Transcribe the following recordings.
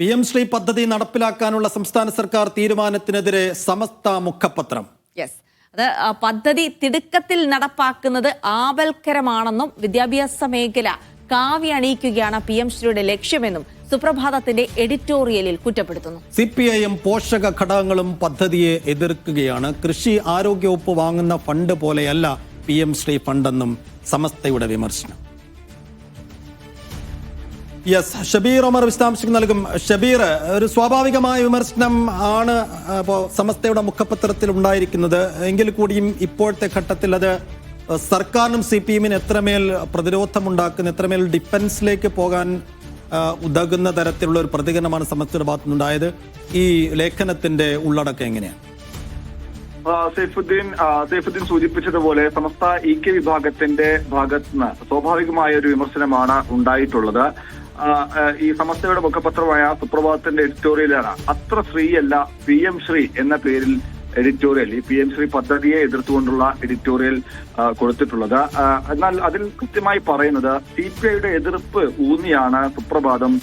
P M Shri പദ്ധതി നടപ്പിലാക്കാനുള്ള സംസ്ഥാന സർക്കാർ തീരുമാനത്തിനെതിരെ സമസ്ത മുഖപത്രം. യെസ് അത് പദ്ധതി തിടുക്കത്തിൽ നടപ്പാക്കുന്നത് ആപൽക്കരമാണെന്നും വിദ്യാഭ്യാസ മേഖല കാവി അണിയിക്കുകയാണ് പി എം ശ്രീയുടെ ലക്ഷ്യമെന്നും സുപ്രഭാതത്തിന്റെ എഡിറ്റോറിയലിൽ കുറ്റപ്പെടുത്തുന്നു. സി പി ഐ എം പോഷക ഘടകങ്ങളും പദ്ധതിയെ എതിർക്കുകയാണ്. കൃഷി ആരോഗ്യവകുപ്പ് വാങ്ങുന്ന ഫണ്ട് പോലെയല്ല പി എം ശ്രീ ഫണ്ടെന്നും സമസ്തയുടെ വിമർശനം. യെസ് ഷബീർ ഒമർ വിശദാംശങ്ങൾ നൽകും. ഷബീർ ഒരു സ്വാഭാവികമായ വിമർശനം ആണ് ഇപ്പോൾ സമസ്തയുടെ മുഖപത്രത്തിൽ ഉണ്ടായിരിക്കുന്നത്. എങ്കിൽ കൂടിയും ഇപ്പോഴത്തെ ഘട്ടത്തിൽ അത് സർക്കാരിനും സി പി എമ്മിന് എത്രമേൽ പ്രതിരോധമുണ്ടാക്കുന്ന എത്രമേൽ ഡിഫൻസിലേക്ക് പോകാൻ ഉതകുന്ന തരത്തിലുള്ള ഒരു പ്രതികരണമാണ് സമസ്തയുടെ ഭാഗത്തുനിന്നുണ്ടായത്. ഈ ലേഖനത്തിന്റെ ഉള്ളടക്കം എങ്ങനെയാണ്? സൈഫുദ്ദീൻ സൈഫുദ്ദീൻ സൂചിപ്പിച്ചതുപോലെ സമസ്ത ഇ കെ വിഭാഗത്തിന്റെ ഭാഗത്ത് നിന്ന് സ്വാഭാവികമായ ഒരു വിമർശനമാണ് ഉണ്ടായിട്ടുള്ളത്. ഈ സമസ്തയുടെ മുഖപത്രമായ സുപ്രഭാതത്തിന്റെ എഡിറ്റോറിയലാണ്. അത്ര ശ്രീയല്ല പി എം ശ്രീ എന്ന പേരിൽ എഡിറ്റോറിയൽ ഈ പി എം ശ്രീ പദ്ധതിയെ എതിർത്തുകൊണ്ടുള്ള എഡിറ്റോറിയൽ കൊടുത്തിട്ടുള്ളത്. എന്നാൽ അതിൽ കൃത്യമായി പറയുന്നത് സി പി ഐയുടെ എതിർപ്പ് ഊന്നിയാണ് സുപ്രഭാതം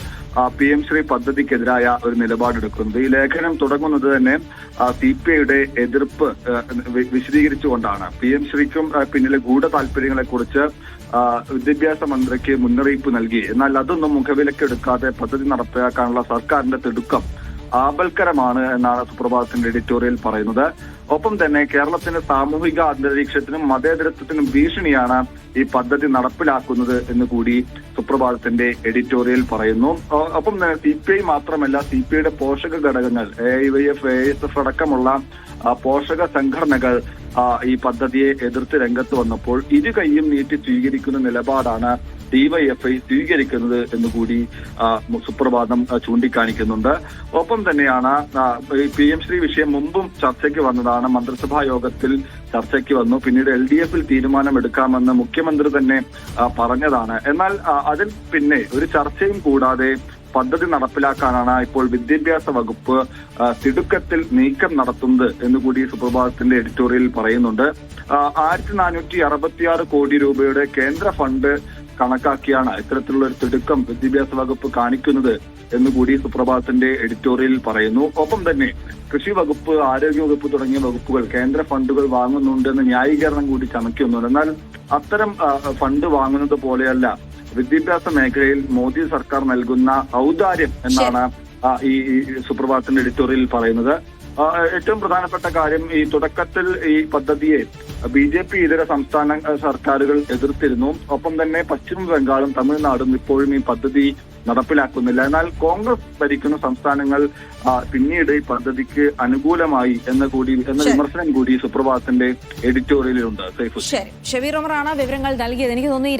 പി എം ശ്രീ പദ്ധതിക്കെതിരായ ഒരു നിലപാടെടുക്കുന്നത്. ഈ ലേഖനം തുടങ്ങുന്നത് തന്നെ സി പി ഐയുടെ എതിർപ്പ് വിശദീകരിച്ചുകൊണ്ടാണ്. പി എം ശ്രീക്കും പിന്നിലെ ഗൂഢ താല്പര്യങ്ങളെ കുറിച്ച് വിദ്യാഭ്യാസ മന്ത്രിക്ക് മുന്നറിയിപ്പ് നൽകി. എന്നാൽ അതൊന്നും മുഖവിലക്കെടുക്കാതെ പദ്ധതി നടപ്പിലാക്കാനുള്ള സർക്കാരിന്റെ തിടുക്കം ആപൽക്കരമാണ് എന്നാണ് സുപ്രഭാതത്തിന്റെ എഡിറ്റോറിയൽ പറയുന്നത്. ഒപ്പം തന്നെ കേരളത്തിന്റെ സാമൂഹിക അന്തരീക്ഷത്തിനും മതേതരത്വത്തിനും ഭീഷണിയാണ് ഈ പദ്ധതി നടപ്പിലാക്കുന്നത് എന്ന് കൂടി സുപ്രഭാതത്തിന്റെ എഡിറ്റോറിയൽ പറയുന്നു. അപ്പം സി പി ഐ മാത്രമല്ല സി പി ഐയുടെ പോഷക ഘടകങ്ങൾ A I Y F A S F അടക്കമുള്ള പോഷക സംഘടനകൾ ഈ പദ്ധതിയെ എതിർത്ത് രംഗത്ത് വന്നപ്പോൾ ഇരു കൈയും നീട്ടി സ്വീകരിക്കുന്ന നിലപാടാണ് ഡിവൈഎഫ്ഐ സ്വീകരിക്കുന്നത് എന്നുകൂടി സുപ്രഭാതം ചൂണ്ടിക്കാണിക്കുന്നുണ്ട്. ഒപ്പം തന്നെയാണ് പി എം ശ്രീ വിഷയം മുമ്പും ചർച്ചയ്ക്ക് വന്നതാണ്. മന്ത്രിസഭാ യോഗത്തിൽ ചർച്ചയ്ക്ക് വന്നു. പിന്നീട് എൽ ഡി എഫിൽ തീരുമാനമെടുക്കാമെന്ന് മുഖ്യമന്ത്രി തന്നെ പറഞ്ഞതാണ്. എന്നാൽ അതിൽ പിന്നെ ഒരു ചർച്ചയും കൂടാതെ പദ്ധതി നടപ്പിലാക്കാനാണ് ഇപ്പോൾ വിദ്യാഭ്യാസ വകുപ്പ് തിടുക്കത്തിൽ നീക്കം നടത്തുന്നത് എന്ന് കൂടി സുപ്രഭാതത്തിന്റെ എഡിറ്റോറിയൽ പറയുന്നുണ്ട്. ആയിരത്തി നാനൂറ്റി അറുപത്തിയാറ് കോടി രൂപയുടെ കേന്ദ്ര ഫണ്ട് കണക്കാക്കിയാണ് ഇത്തരത്തിലുള്ള ഒരു തിടുക്കം വിദ്യാഭ്യാസ വകുപ്പ് കാണിക്കുന്നത് എന്നുകൂടി സുപ്രഭാതത്തിന്റെ എഡിറ്റോറിയൽ പറയുന്നു. ഒപ്പം തന്നെ കൃഷി വകുപ്പ് ആരോഗ്യ വകുപ്പ് തുടങ്ങിയ വകുപ്പുകൾ കേന്ദ്ര ഫണ്ടുകൾ വാങ്ങുന്നുണ്ടെന്ന് ന്യായീകരണം കൂടി ചമയ്ക്കുന്നുണ്ട്. എന്നാൽ അത്തരം ഫണ്ട് വാങ്ങുന്നത് പോലെയല്ല. വിദ്യാഭ്യാസ മേഖലയിൽ മോദി സർക്കാർ നൽകുന്ന ഔദാര്യം എന്നാണ് ഈ സുപ്രഭാതത്തിന്റെ എഡിറ്റോറിയൽ പറയുന്നത്. ഏറ്റവും പ്രധാനപ്പെട്ട കാര്യം ഈ തുടക്കത്തിൽ ഈ പദ്ധതിയെ ബി ജെ പി ഇതര സംസ്ഥാന സർക്കാരുകൾ എതിർത്തിരുന്നു. ഒപ്പം തന്നെ പശ്ചിമ ബംഗാളും തമിഴ്നാടും ഇപ്പോഴും ഈ പദ്ധതി നടപ്പിലാക്കുന്നില്ല. എന്നാൽ കോൺഗ്രസ് ഭരിക്കുന്ന സംസ്ഥാനങ്ങൾ പിന്നീട് ഈ പദ്ധതിക്ക് അനുകൂലമായി എന്ന കൂടി എന്ന വിമർശനം കൂടി സുപ്രഭാതത്തിന്റെ എഡിറ്റോറിയലിലുണ്ട്. സൈഫുദ്ദീൻ. ശരി. വിവരങ്ങൾ നൽകിയത്. എനിക്ക് തോന്നുന്നു